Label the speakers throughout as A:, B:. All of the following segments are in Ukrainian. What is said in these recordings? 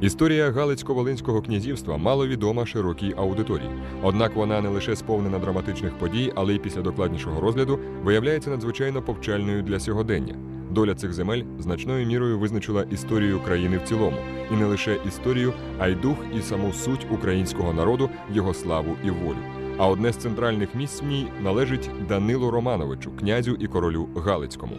A: Історія Галицько-Волинського князівства мало відома широкій аудиторії. Однак вона не лише сповнена драматичних подій, але й після докладнішого розгляду виявляється надзвичайно повчальною для сьогодення. Доля цих земель значною мірою визначила історію країни в цілому, і не лише історію, а й дух і саму суть українського народу, його славу і волю. А одне з центральних місць в ній належить Данилу Романовичу, князю і королю Галицькому.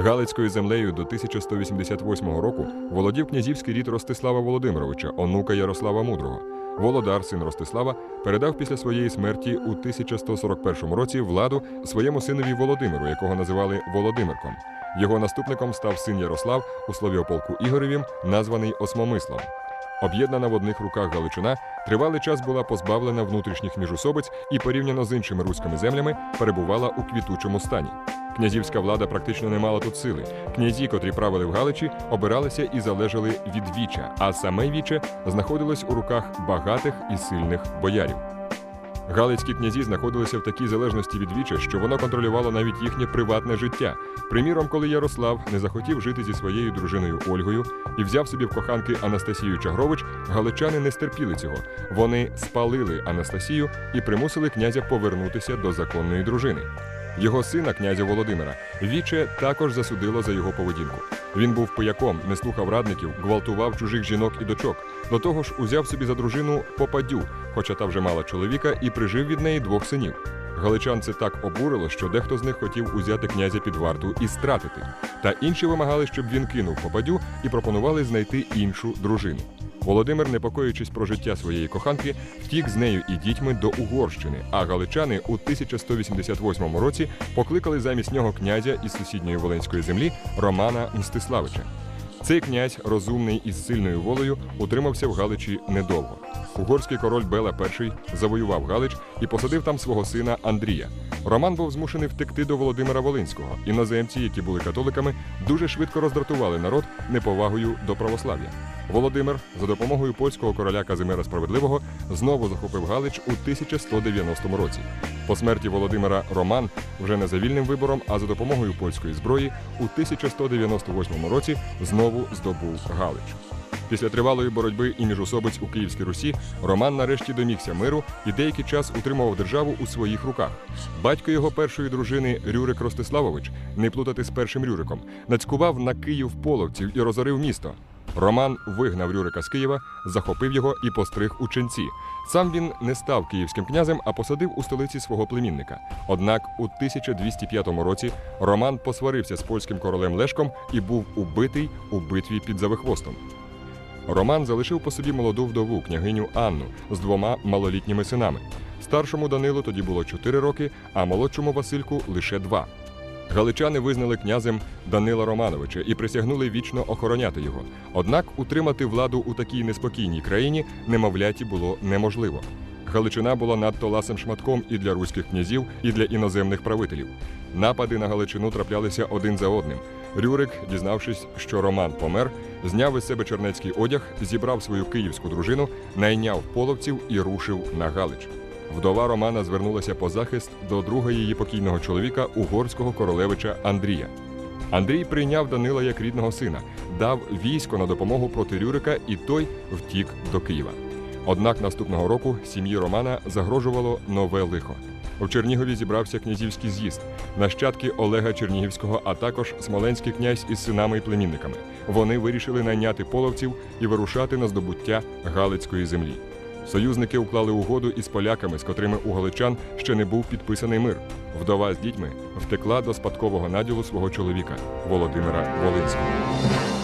A: Галицькою землею до 1188 року володів князівський рід Ростислава Володимировича, онука Ярослава Мудрого. Володар, син Ростислава, передав після своєї смерті у 1141 році владу своєму синові Володимиру, якого називали Володимирком. Його наступником став син Ярослав у Слов'яполку Ігоревім, названий Осмомислом. Об'єднана в одних руках Галичина тривалий час була позбавлена внутрішніх міжусобиць і порівняно з іншими руськими землями перебувала у квітучому стані. Князівська влада практично не мала тут сили. Князі, котрі правили в Галичі, обиралися і залежали від віча, а саме віче знаходилось у руках багатих і сильних боярів. Галицькі князі знаходилися в такій залежності від віча, що воно контролювало навіть їхнє приватне життя. Приміром, коли Ярослав не захотів жити зі своєю дружиною Ольгою і взяв собі в коханки Анастасію Чагрович, галичани не стерпіли цього. Вони спалили Анастасію і примусили князя повернутися до законної дружини. Його сина, князя Володимира, віче також засудило за його поведінку. Він був пияком, не слухав радників, гвалтував чужих жінок і дочок. До того ж, узяв собі за дружину попадю, хоча та вже мала чоловіка, і прижив від неї двох синів. Галичан це так обурило, що дехто з них хотів узяти князя під варту і стратити. Та інші вимагали, щоб він кинув попадю і пропонували знайти іншу дружину. Володимир, непокоючись про життя своєї коханки, втік з нею і дітьми до Угорщини. А галичани у 1188 році покликали замість нього князя із сусідньої волинської землі Романа Мстиславича. Цей князь, розумний і з сильною волею, утримався в Галичі недовго. Угорський король Бела І завоював Галич і посадив там свого сина Андрія. Роман був змушений втекти до Володимира Волинського. Іноземці, які були католиками, дуже швидко роздратували народ неповагою до православ'я. Володимир за допомогою польського короля Казимира Справедливого знову захопив Галич у 1190 році. По смерті Володимира Роман вже не за вільним вибором, а за допомогою польської зброї у 1198 році знову здобув Галич. Після тривалої боротьби і міжусобиць у Київській Русі Роман нарешті домігся миру і деякий час утримував державу у своїх руках. Батько його першої дружини Рюрик Ростиславович, не плутати з першим Рюриком, нацькував на Київ половців і розорив місто. Роман вигнав Рюрика з Києва, захопив його і постриг у ченці. Сам він не став київським князем, а посадив у столиці свого племінника. Однак у 1205 році Роман посварився з польським королем Лешком і був убитий у битві під Завихвостом. Роман залишив по собі молоду вдову княгиню Анну з двома малолітніми синами. Старшому Данилу тоді було 4 роки, а молодшому Васильку лише два. Галичани визнали князем Данила Романовича і присягнули вічно охороняти його. Однак утримати владу у такій неспокійній країні немовляті було неможливо. Галичина була надто ласим шматком і для руських князів, і для іноземних правителів. Напади на Галичину траплялися один за одним. Рюрик, дізнавшись, що Роман помер, зняв із себе чернецький одяг, зібрав свою київську дружину, найняв половців і рушив на Галич. Вдова Романа звернулася по захист до друга її покійного чоловіка, угорського королевича Андрія. Андрій прийняв Данила як рідного сина, дав військо на допомогу проти Рюрика, і той втік до Києва. Однак наступного року сім'ї Романа загрожувало нове лихо. У Чернігові зібрався князівський з'їзд, нащадки Олега Чернігівського, а також смоленський князь із синами і племінниками. Вони вирішили найняти половців і вирушати на здобуття Галицької землі. Союзники уклали угоду із поляками, з котрими у галичан ще не був підписаний мир. Вдова з дітьми втекла до спадкового наділу свого чоловіка Володимира Волинського.